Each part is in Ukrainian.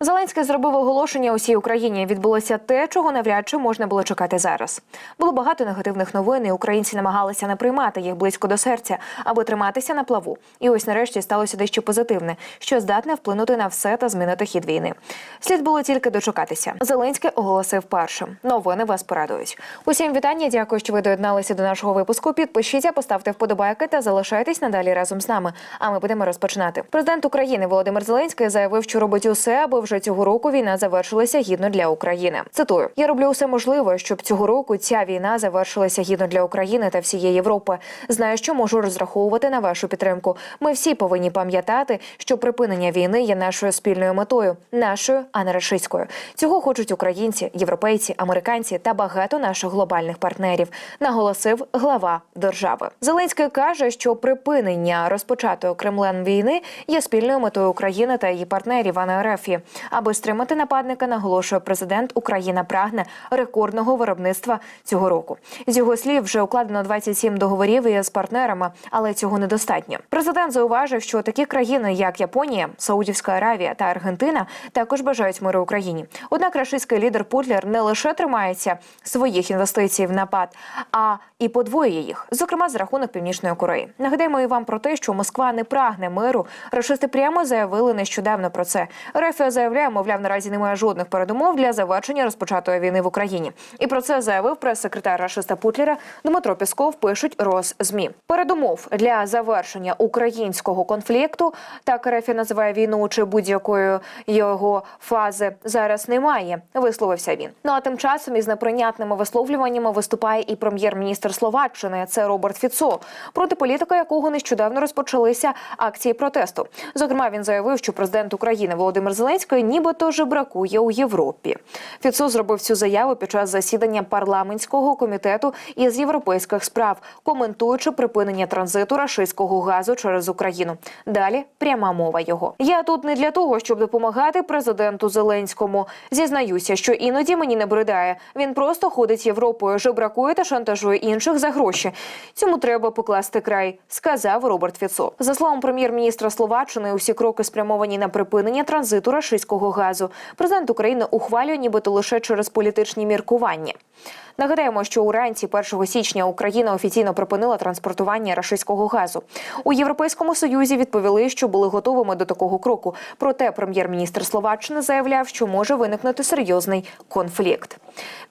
Зеленський зробив оголошення усій Україні. Відбулося те, чого навряд чи можна було чекати зараз. Було багато негативних новин, і українці намагалися не приймати їх близько до серця, аби триматися на плаву. І ось нарешті сталося дещо позитивне, що здатне вплинути на все та змінити хід війни. Слід було тільки дочекатися. Зеленський оголосив першим. Новини вас порадують. Усім вітання. Дякую, що ви доєдналися до нашого випуску. Підпишіться, поставте вподобайки та залишайтесь надалі разом з нами. А ми будемо розпочинати. Президент України Володимир Зеленський заявив, що робить усе, аби вже цього року війна завершилася гідно для України. Цитую: я роблю все можливе, щоб цього року ця війна завершилася гідно для України та всієї Європи. Знаю, що можу розраховувати на вашу підтримку. Ми всі повинні пам'ятати, що припинення війни є нашою спільною метою, нашою, а не рашистською. Цього хочуть українці, європейці, американці та багато наших глобальних партнерів. Наголосив глава держави. Зеленський каже, що припинення розпочатої Кремлем війни є спільною метою України та її партнерів, а не РФ. Аби стримати нападника, наголошує президент. Україна прагне рекордного виробництва цього року. З його слів вже укладено 27 договорів із партнерами, але цього недостатньо. Президент зауважив, що такі країни, як Японія, Саудівська Аравія та Аргентина, також бажають миру Україні. Однак рашистський лідер Путлер не лише тримається своїх інвестицій в напад, а і подвоює їх, зокрема за рахунок північної Кореї. Нагадаємо і вам про те, що Москва не прагне миру. Рашисти прямо заявили нещодавно про це. РФ заявляє, мовляв, наразі немає жодних передумов для завершення розпочатої війни в Україні. І про це заявив прес-секретар Рашиста Путлера Дмитро Пісков. Пишуть Росзмі. Передумов для завершення українського конфлікту так РФ називає війну чи будь-якої його фази зараз немає. Висловився він. Ну а тим часом із неприйнятними висловлюваннями виступає і прем'єр-міністр Словаччини. Це Роберт Фіцо, проти політика якого нещодавно розпочалися акції протесту. Зокрема, він заявив, що президент України Володимир Зеленський нібито жебракує у Європі. Фіцо зробив цю заяву під час засідання парламентського комітету із європейських справ, коментуючи припинення транзиту рашистського газу через Україну. Далі пряма мова його. Я тут не для того, щоб допомагати президенту Зеленському. Зізнаюся, що іноді мені не бридає. Він просто ходить Європою, жебракує та шантажує інших за гроші. Цьому треба покласти край, сказав Роберт Фіцо. За словом прем'єр-міністра Словаччини, усі кроки спрямовані на припинення транзиту рашистського газу. Президент України ухвалює, нібито лише через політичні міркування. Нагадаємо, що уранці 1 січня Україна офіційно припинила транспортування рашистського газу. У Європейському Союзі відповіли, що були готовими до такого кроку. Проте прем'єр-міністр Словаччини заявляв, що може виникнути серйозний конфлікт.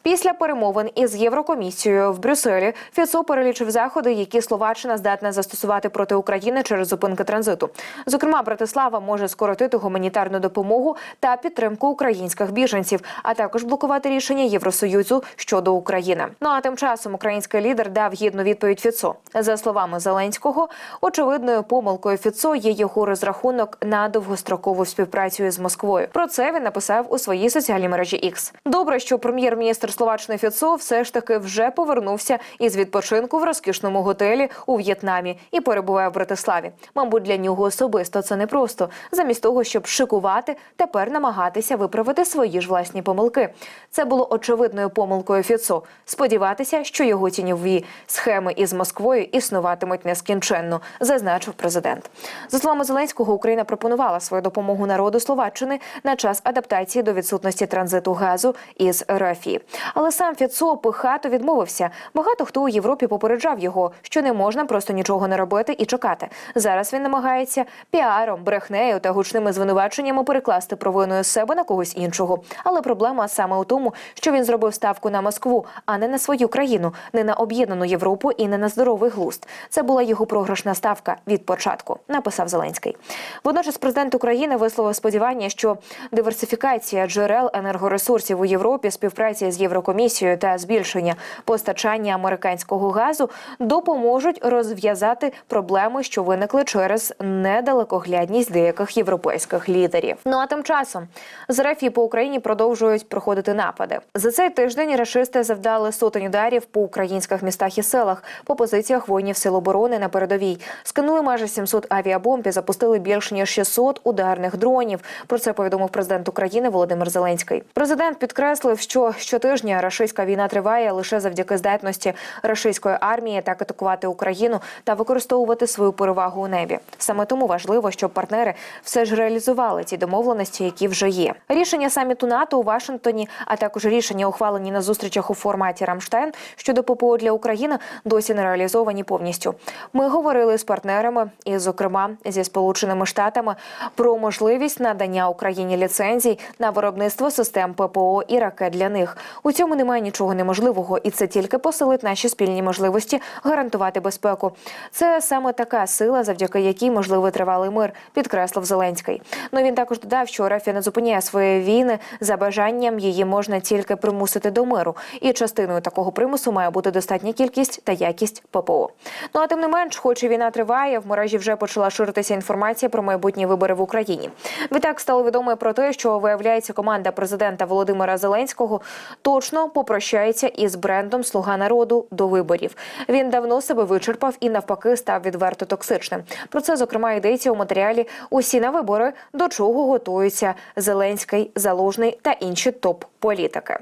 Після перемовин із Єврокомісією в Брюсселі Фіцо перелічив заходи, які Словаччина здатна застосувати проти України через зупинки транзиту. Зокрема, Братислава може скоротити гуманітарну допомогу та підтримку українських біженців, а також блокувати рішення Євросоюзу щодо України. Ну а тим часом український лідер дав гідну відповідь Фіцо. За словами Зеленського, очевидною помилкою Фіцо є його розрахунок на довгострокову співпрацю з Москвою. Про це він написав у своїй соціальній мережі X. Добре, що прем'єр-міністр Словаччини Фіцо все ж таки вже повернувся із відпочинку в розкішному готелі у В'єтнамі і перебуває в Братиславі. Мабуть, для нього особисто це непросто. Замість того, щоб шикувати, тепер намагатися виправити свої ж власні помилки. Це було очевидною помилкою Фіцо. Сподіватися, що його тіньові схеми із Москвою існуватимуть нескінченно, зазначив президент. За словами Зеленського, Україна пропонувала свою допомогу народу Словаччини на час адаптації до відсутності транзиту газу із РФ. Але сам Фіцо пихато відмовився. Багато хто у Європі попереджав його, що не можна просто нічого не робити і чекати. Зараз він намагається піаром, брехнею та гучними звинуваченнями перекласти провину з себе на когось іншого. Але проблема саме у тому, що він зробив ставку на Москву, а не на свою країну, не на об'єднану Європу і не на здоровий глузд. Це була його програшна ставка від початку, написав Зеленський. Водночас президент України висловив сподівання, що диверсифікація джерел енергоресурсів у Європі, співпраця з Єврокомісією та збільшення постачання американського газу допоможуть розв'язати проблеми, що виникли через недалекоглядність деяких європейських лідерів. Ну а тим часом з РФ по Україні продовжують проходити напади. За цей тиждень рашисти завдяки завдали сотень ударів по українських містах і селах, по позиціях воїнів сил оборони на передовій. Скинули майже 700 авіабомб і запустили більше ніж 600 ударних дронів. Про це повідомив президент України Володимир Зеленський. Президент підкреслив, що щотижня рашистська війна триває лише завдяки здатності рашистської армії так атакувати Україну та використовувати свою перевагу у небі. Саме тому важливо, щоб партнери все ж реалізували ті домовленості, які вже є. Рішення саміту НАТО у Вашингтоні, а також рішення, ухвалені на зустрічах у форматі Рамштайн щодо ППО для України, досі не реалізовані повністю. Ми говорили з партнерами, і, зокрема, зі сполученими штатами, про можливість надання Україні ліцензій на виробництво систем ППО і ракет для них. У цьому немає нічого неможливого, і це тільки посилить наші спільні можливості гарантувати безпеку. Це саме така сила, завдяки якій можливий тривалий мир, підкреслив Зеленський. Ну він також додав, що Рафія не зупиняє свої війни за бажанням. Її можна тільки примусити до миру, і частиною такого примусу має бути достатня кількість та якість ППО. Ну а тим не менш, хоч і війна триває, в мережі вже почала ширитися інформація про майбутні вибори в Україні. Відтак стало відомо про те, що виявляється команда президента Володимира Зеленського точно попрощається із брендом Слуга народу до виборів. Він давно себе вичерпав і навпаки став відверто токсичним. Про це зокрема йдеться у матеріалі Усі на вибори, до чого готуються Зеленський, Залужний та інші топ-політики.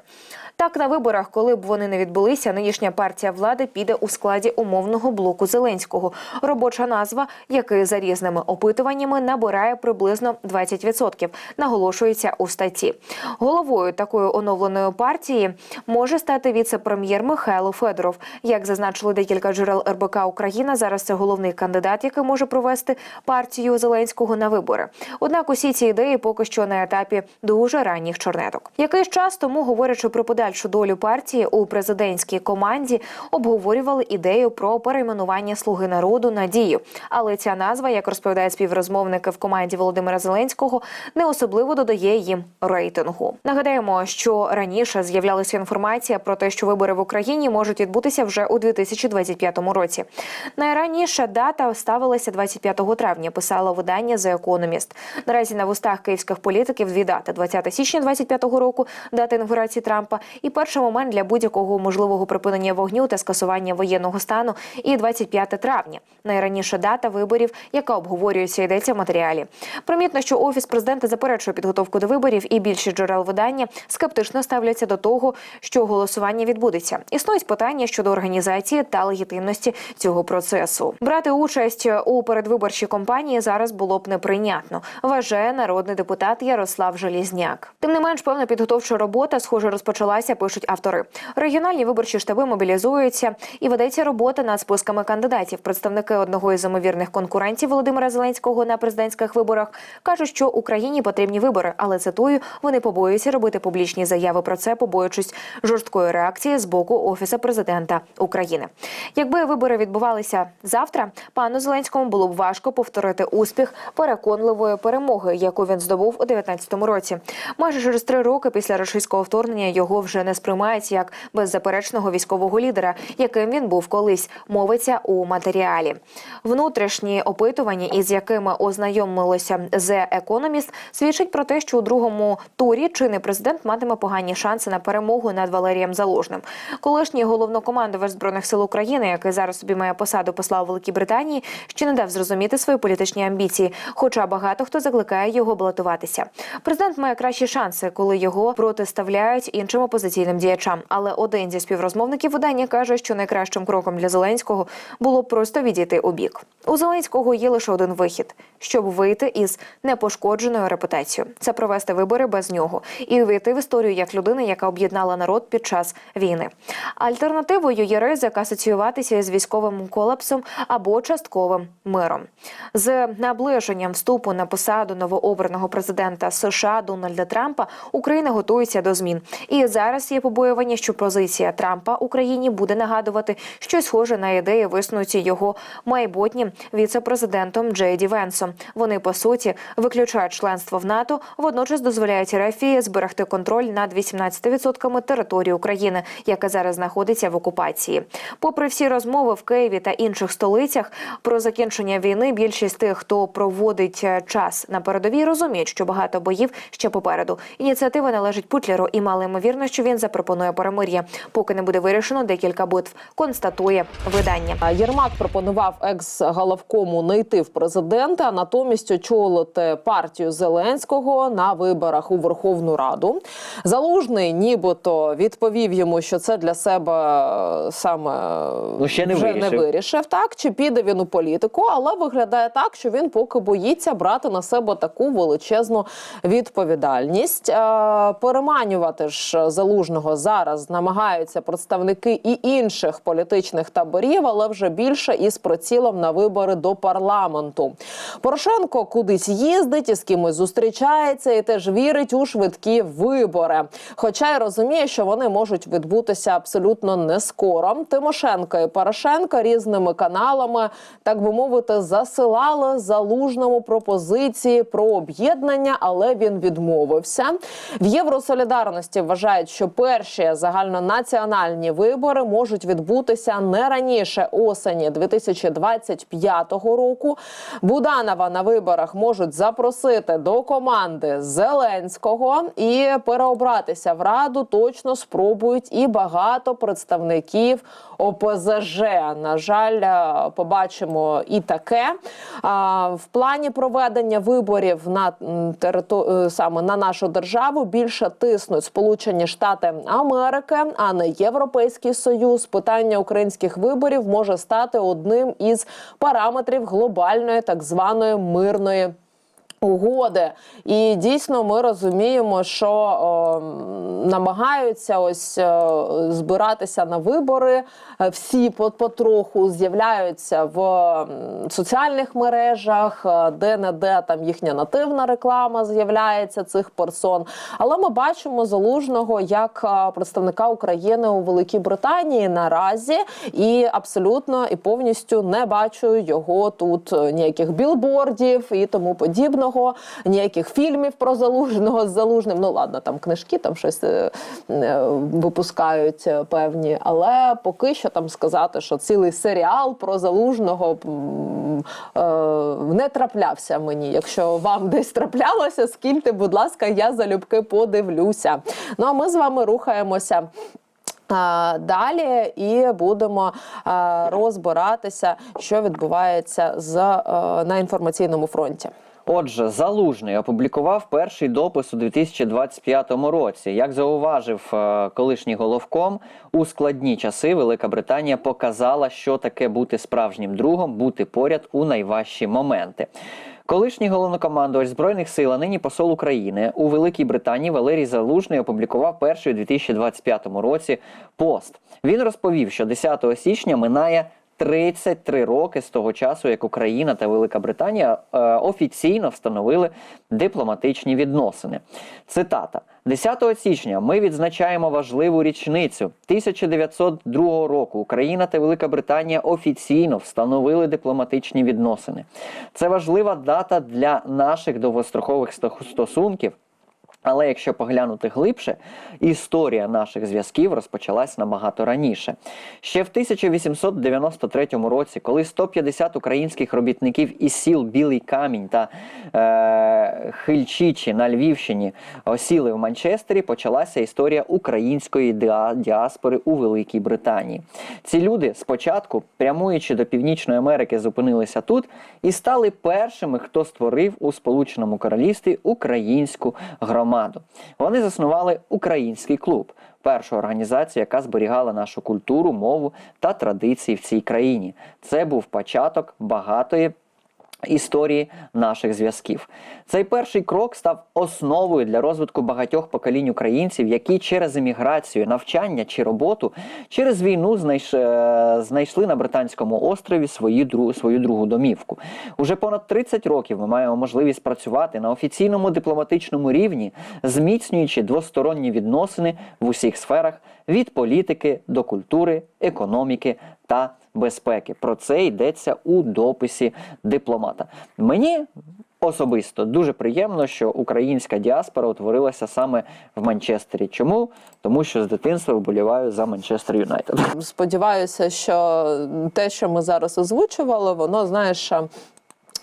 Так, на виборах, коли б вони не відбулися, нинішня партія влади піде у складі умовного блоку Зеленського. Робоча назва, який за різними опитуваннями набирає приблизно 20%, наголошується у статті. Головою такої оновленої партії може стати віце-прем'єр Михайло Федоров. Як зазначили декілька джерел РБК Україна, зараз це головний кандидат, який може провести партію Зеленського на вибори. Однак усі ці ідеї поки що на етапі дуже ранніх чорнеток. Якийсь час тому, говорячи про подальшу долю партії у президентській команді, обговорювали ідею про перейменування слуги народу на дію. Але ця назва, як розповідають співрозмовники в команді Володимира Зеленського, не особливо додає їм рейтингу. Нагадаємо, що раніше з'являлася інформація про те, що вибори в Україні можуть відбутися вже у 2025 році. Найраніша дата ставилася 25 травня. Писало видання The Economist. Наразі на вустах київських політиків дві дати: 20 січня 25 року, дата інаугурації Трампа, і перший момент для будь-якого можливого припинення вогню та скасування воєнного стану. І 25 травня. Найраніша дата виборів, яка обговорюється, йдеться в матеріалі. Примітно, що офіс президента заперечує підготовку до виборів, і більшість джерел видання скептично ставляться до того, що голосування відбудеться. Існують питання щодо організації та легітимності цього процесу. Брати участь у передвиборчій кампанії зараз було б неприйнятно, вважає народний депутат Ярослав Желізняк. Тим не менш, певна підготовча робота, схоже, розпочалася. Пишуть автори. Регіональні виборчі штаби мобілізуються і ведеться робота над списками кандидатів. Представники одного із ймовірних конкурентів Володимира Зеленського на президентських виборах кажуть, що Україні потрібні вибори, але цитую, вони побоюються робити публічні заяви про це, побоюючись жорсткої реакції з боку офісу президента України. Якби вибори відбувалися завтра, пану Зеленському було б важко повторити успіх переконливої перемоги, яку він здобув у 19-му році. Майже через три роки після російського вторгнення його вже не сприймають як беззаперечного військового лідера, яким він був колись. Мовиться у матеріалі. Внутрішні опитування, із якими ознайомилося The Economist, свідчить про те, що у другому турі чинний президент матиме погані шанси на перемогу над Валерієм Залужним. Колишній головнокомандувач збройних сил України, який зараз собі має посаду посла у Великій Британії, ще не дав зрозуміти свої політичні амбіції. Хоча багато хто закликає його балотуватися. Президент має кращі шанси, коли його протиставляють іншим опозиційним діячам. Але один зі співрозмовників видання каже, що найкращим кроком для Зеленського було б просто відійти у бік. У Зеленського є лише один вихід, щоб вийти із непошкодженою репутацією. Це провести вибори без нього і увійти в історію як людина, яка об'єднала народ під час війни. Альтернативою є ризик асоціюватися із військовим колапсом або частковим миром. З наближенням вступу на посаду новообраного президента США Дональда Трампа Україна готується до змін. І зараз є побоювання, що позиція Трампа Україні буде нагадувати щось схоже на ідеї, висунуті його майбутнім віце-президентом Джей Ді Венсом. Вони по суті виключають членство в НАТО, водночас дозволяють РФ зберегти контроль над 18% території України, яка зараз знаходиться в окупації. Попри всі розмови в Києві та інших столицях про закінчення війни, більшість тих, хто проводить е, час на передовій, розуміють, що багато боїв ще попереду. Ініціатива належить Путлеру, і мало ймовірно, що він запропонує перемир'я, поки не буде вирішено декілька битв. Констатує видання. Єрмак пропонував екс-головкому не йти в президенти, а натомість очолити партію Зеленського на виборах у Верховну Раду. Залужний, нібито відповів йому, що це для себе е, саме Ну, ще не вже вирішив. не вирішив. Так чи піде він у політику, але виглядає так, що він поки боїться брати на себе таку величезну відповідальність. Е, Переманювати ж залужного зараз намагаються представники і інших політичних таборів, але вже більше із прицілом на вибори до парламенту. Порошенко кудись їздить і з кимось зустрічається, і теж вірить у швидкі вибори. Хоча й розуміє, що вони можуть відбутися абсолютно не скоро. Тимошенко і Порошенко різними каналами, так би мовити, засилали залужному пропозиції про об'єднання, але він відмовився. В Євросолідарності вважають, що перші загальнонаціональні вибори можуть відбутися не раніше осені 2025 року. Буданова на виборах можуть запросити до команди Зеленського і переобратися в раду. Точно спробують і багато представників ОПЗЖ. На жаль, е, побачимо і таке. В плані проведення виборів на м, терито... е, саме на нашу державу більше тиснуть Сполучені Штати Америки, а не Європейський Союз. Питання українських виборів може стати одним із параметрів глобальної так званої мирної. Угоди, і дійсно ми розуміємо, що о, намагаються ось о, збиратися на вибори. Всі потроху з'являються в соціальних мережах, де не де там їхня нативна реклама з'являється цих персон. Але ми бачимо залужного як е, представника України у Великій Британії наразі, і абсолютно і повністю не бачу його тут е, ніяких білбордів і тому подібного, ніяких фільмів про залужного з залужним. Ну ладно, там книжки, там щось е, е, випускають е, певні, але поки що там сказати, що цілий серіал про залужного е, не траплявся мені. Якщо вам десь траплялося, скільте, будь ласка, я залюбки подивлюся. Ну а ми з вами рухаємося. Далі і будемо розбиратися, що відбувається з, е, на інформаційному фронті. Отже, Залужний опублікував перший допис у 2025 році. Як зауважив е, колишній головком, у складні часи Велика Британія показала, що таке бути справжнім другом, бути поряд у найважчі моменти. Колишній головнокомандувач збройних сил, а нині посол України у Великій Британії Валерій Залужний опублікував перший у 2025 році пост. Він розповів, що 10 січня минає 33 роки з того часу, як Україна та Велика Британія е, офіційно встановили дипломатичні відносини. Цитата: 10 січня ми відзначаємо важливу річницю 1902 року. Україна та Велика Британія офіційно встановили дипломатичні відносини. Це важлива дата для наших довгострокових сто- стосунків. Але якщо поглянути глибше, історія наших зв'язків розпочалась набагато раніше. Ще в 1893 році, коли 150 українських робітників із сіл Білий Камінь та е, Хильчичі на Львівщині осіли в Манчестері, почалася історія української діаспори у Великій Британії. Ці люди спочатку, прямуючи до Північної Америки, зупинилися тут і стали першими, хто створив у Сполученому Королівстві українську громаду. Вони заснували український клуб, першу організацію, яка зберігала нашу культуру, мову та традиції в цій країні. Це був початок багатої. Історії наших зв'язків цей перший крок став основою для розвитку багатьох поколінь українців, які через еміграцію, навчання чи роботу через війну е, знайшли на британському острові свої дру... свою другу домівку. Уже понад 30 років ми маємо можливість працювати на офіційному дипломатичному рівні, зміцнюючи двосторонні відносини в усіх сферах від політики до культури, економіки та безпеки. Про це йдеться у дописі дипломата. Мені особисто дуже приємно, що українська діаспора утворилася саме в Манчестері. Чому? Тому що з дитинства вболіваю за Манчестер Юнайтед. Сподіваюся, що те, що ми зараз озвучували, воно знаєш.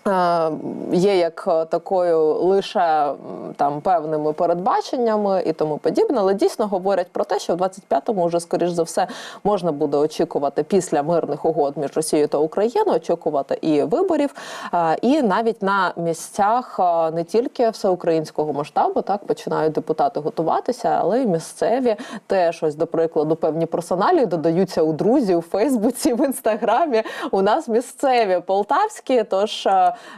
Е, є як е, такою лише там певними передбаченнями і тому подібне, але дійсно говорять про те, що в 25-му вже скоріш за все можна буде очікувати після мирних угод між Росією та Україною, очікувати і виборів, е, і навіть на місцях не тільки всеукраїнського масштабу, так починають депутати готуватися, але й місцеві теж ось до прикладу певні персоналі додаються у друзі у Фейсбуці, в інстаграмі. У нас місцеві полтавські. Тож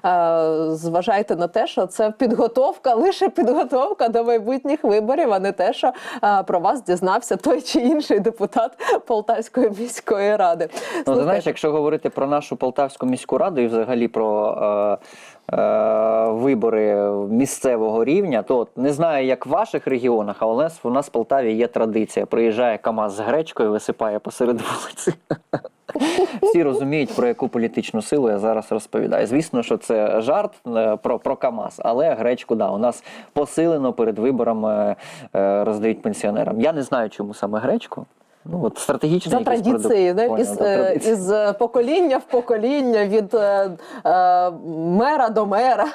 е, е, зважайте на те, що це підготовка, лише підготовка до майбутніх виборів, а не те, що е, про вас дізнався той чи інший депутат Полтавської міської ради. Ну, ти Слухайте, знаєш, якщо говорити про нашу Полтавську міську раду і взагалі про е, вибори місцевого рівня, то от не знаю, як в ваших регіонах, але у нас, у нас в Полтаві є традиція. Приїжджає КАМАЗ з гречкою, висипає посеред вулиці. Всі розуміють, про яку політичну силу я зараз розповідаю. Звісно, що це жарт е, про, про КАМАЗ, але гречку, да, у нас посилено перед виборами е, роздають пенсіонерам. Я не знаю, чому саме гречку. Ну, от стратегічний За продукт. да, із, е, із покоління в покоління, від е, е, мера до мера.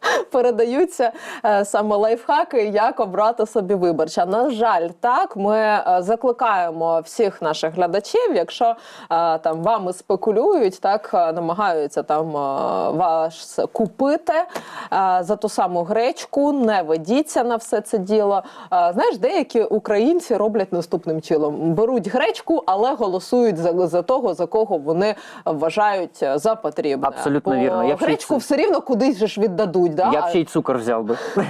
Передаються е, саме лайфхаки, як обрати собі виборча. На жаль, так ми е, закликаємо всіх наших глядачів, якщо е, там вами спекулюють, так намагаються там вас купити за ту саму гречку, не ведіться на все це діло. Знаєш, деякі українці роблять наступним чином: беруть гречку, але голосують за, за того, за кого вони вважають за потрібне. Абсолютно Бо вірно. Гречку все рівно кудись ж віддадуть. Да? Я б ще й цукор взяв би.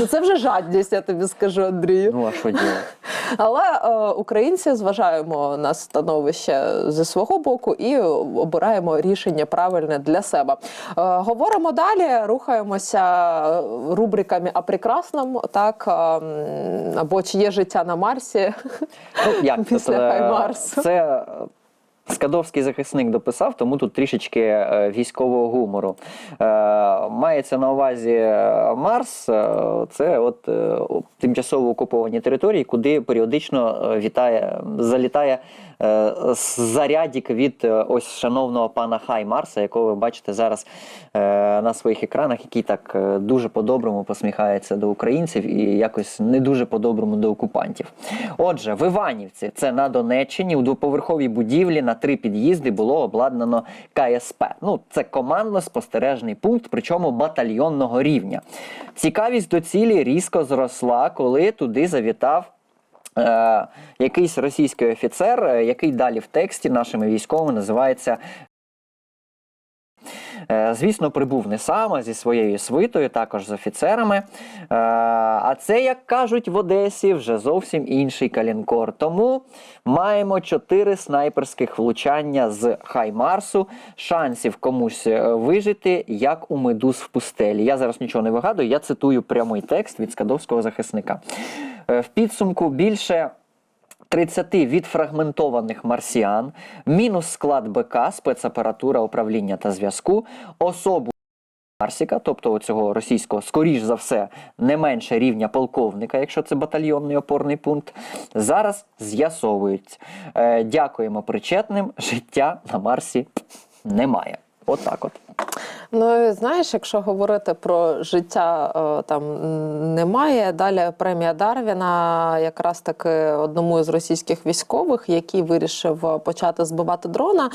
Ну, Це вже жадність, я тобі скажу, Андрію. Ну а що ділати? Але е, українці зважаємо на становище зі свого боку і обираємо рішення правильне для себе. Е, говоримо далі, рухаємося е, рубриками «А прекрасному», так е, або чи є життя на Марсі. Ну, як Після це, Хаймарсу. це е, Скадовський захисник дописав, тому тут трішечки е, військового гумору. Е, Мається на увазі е, Марс, це от тимчасово окуповані території, куди періодично вітає, залітає зарядік від ось шановного пана Хаймарса, якого ви бачите зараз на своїх екранах, який так дуже по-доброму посміхається до українців і якось не дуже по-доброму до окупантів. Отже, в Іванівці, це на Донеччині, у двоповерховій будівлі на три під'їзди було обладнано КСП. Ну, це командно-спостережний пункт, причому батальйонного рівня. Цікавість до цілі різко зросла, коли туди завітав. Е, якийсь російський офіцер, е, який далі в тексті нашими військовими називається Звісно, прибув не сам, а зі своєю свитою, також з офіцерами. Е, А це, як кажуть в Одесі, вже зовсім інший калінкор. Тому маємо чотири снайперських влучання з Хаймарсу. Шансів комусь е, вижити, як у медуз в пустелі. Я зараз нічого не вигадую, я цитую прямий текст від скадовського захисника. Е, В підсумку більше. 30 відфрагментованих марсіан, мінус склад БК, спецапаратура управління та зв'язку, особу Марсіка, тобто цього російського, скоріш за все, не менше рівня полковника, якщо це батальйонний опорний пункт, зараз з'ясовують. Е, дякуємо причетним, життя на Марсі немає. Отак от. Ну знаєш, якщо говорити про життя е, там немає. Далі премія Дарвіна, якраз таки одному із російських військових, який вирішив е, почати збивати дрона,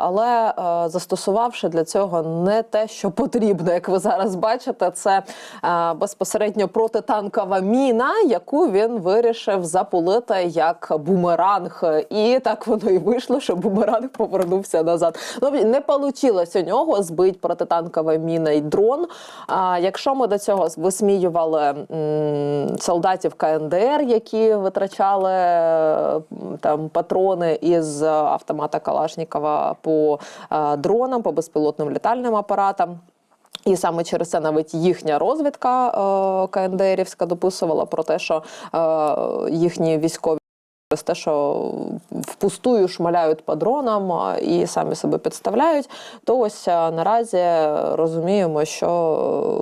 але е, застосувавши для цього не те, що потрібно, як ви зараз бачите, це безпосередньо протитанкова міна, яку він вирішив запулити як бумеранг. І так воно і вийшло, що бумеранг повернувся назад. Ну не вийшло у нього збити протитанкова міна і дрон. А якщо ми до цього висміювали солдатів КНДР, які витрачали там патрони із автомата Калашнікова по е, дронам, по безпілотним літальним апаратам. І саме через це навіть їхня розвідка е, КНДРівська дописувала про те, що е, їхні військові те, що впустую шмаляють по дронам і самі себе підставляють, то ось наразі розуміємо, що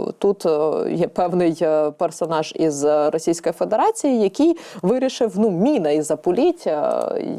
е, тут е, є певний е, персонаж із Російської Федерації, який вирішив ну міна і запуліть.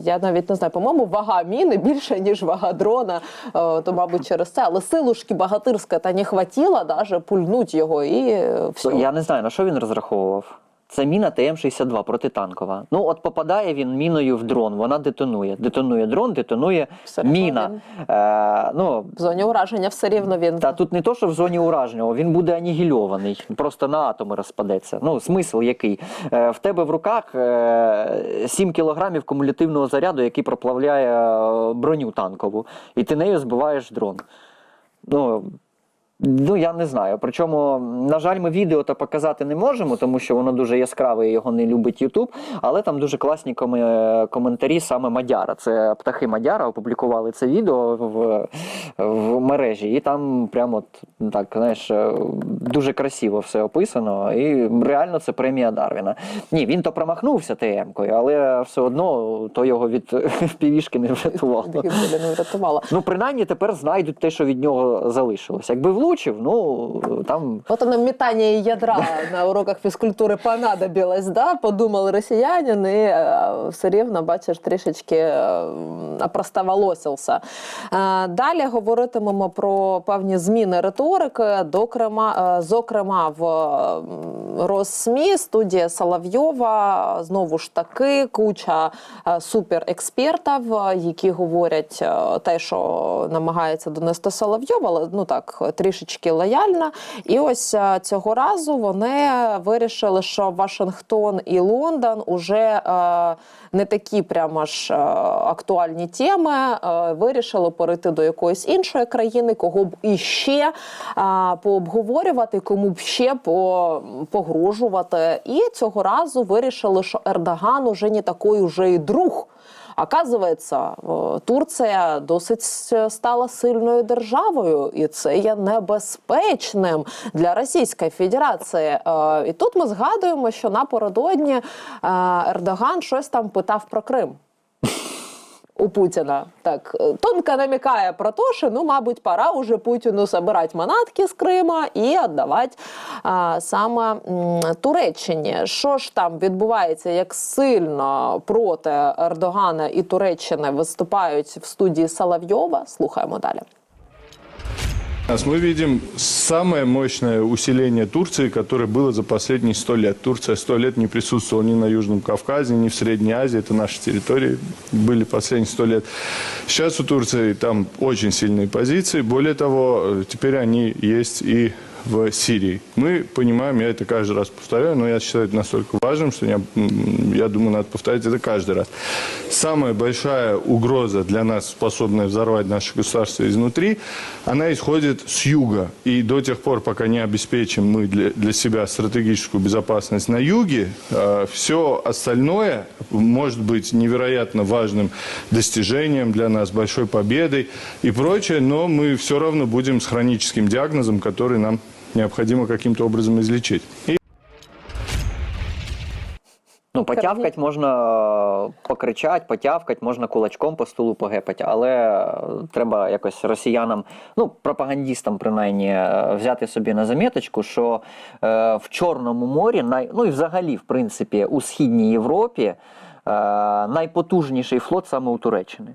Я навіть не знаю, по-моєму, вага міни більше ніж вага дрона. То, мабуть, через це. Але силушки багатирська та не хватило даже пульнуть його і все. Я не знаю, на що він розраховував. Це міна ТМ-62 протитанкова. Ну, от попадає він міною в дрон, вона детонує. Детонує дрон, детонує Все міна. Е, ну, В зоні ураження все рівно він Та тут не то, що в зоні ураження, він буде анігільований, просто на атоми розпадеться. Ну, смисл який? Е, в тебе в руках е, 7 кілограмів кумулятивного заряду, який проплавляє е, броню танкову, і ти нею збиваєш дрон. Ну, Ну, я не знаю. Причому, на жаль, ми відео то показати не можемо, тому що воно дуже яскраве і його не любить Ютуб. Але там дуже класні коме- коментарі саме Мадяра. Це птахи Мадяра опублікували це відео в, в мережі, і там прямо от, так, знаєш, е, дуже красиво все описано. І реально це премія Дарвіна. Ні, він то промахнувся ТМ-кою, але все одно то його від півішки не врятувало. Не врятувала. Ну, принаймні тепер знайдуть те, що від нього залишилось. Якби влучив, ну там Вот оно метание ядра на уроках фізкультури понадобилось, да? подумали росіянин, і е, все рівно, бачиш, трішечки е, опростоволосився. Е, Далі говоритимемо про певні зміни риторики, докрема, зокрема в Росмі, студія Соловйова, знову ж таки, куча суперекспертів, які говорять те, що намагається донести Соловйов, але ну так трішечки лояльно. І ось е, цього разу вони вирішили, що Вашингтон і Лондон уже е, не такі прямо ж е, актуальні теми. Вирішили перейти до якоїсь іншої країни, кого б іще пообговорювати, кому б ще погрожувати. І цього разу вирішили, що Ердоган уже не такий уже і друг. Оказується, е, Турція досить стала сильною державою, і це є небезпечним для Російської Федерації. Е, І тут ми згадуємо, що напередодні е, Ердоган щось там питав про Крим. У Путіна так тонко намікає про те, що ну, мабуть, пора уже Путіну забирати манатки з Крима і віддавати а, саме Туреччині. Що ж там відбувається, як сильно проти Ердогана і Туреччини виступають в студії Соловйова? Слухаємо далі. Нас Мы видим самое мощное усиление Турции, которое было за последние сто лет. Турция сто лет не присутствовала ни на Южном Кавказе, ни в Средней Азии. Это наши территории были последние сто лет. Сейчас у Турции там очень сильные позиции. Более того, э, теперь они есть и в Сирии. Мы понимаем, я это каждый раз повторяю, но я считаю это настолько важным, что я, я думаю, надо повторять это каждый раз. Самая большая угроза для нас, способная взорвать наше государство изнутри, она исходит с юга. И до тех пор, пока не обеспечим мы для, для себя стратегическую безопасность на юге, все остальное может быть невероятно важным достижением для нас, большой победой и прочее, но мы все равно будем с хроническим диагнозом, который нам необходимо каким-то образом излечить. И Ну, потявкать можна покричать, потявкать, можна кулачком по столу погепати, але е, треба якось росіянам, ну, пропагандістам принаймні, е, взяти собі на заміточку, що е, в Чорному морі, най, ну і взагалі, в принципі, у Східній Європі е, найпотужніший флот саме у Туреччини.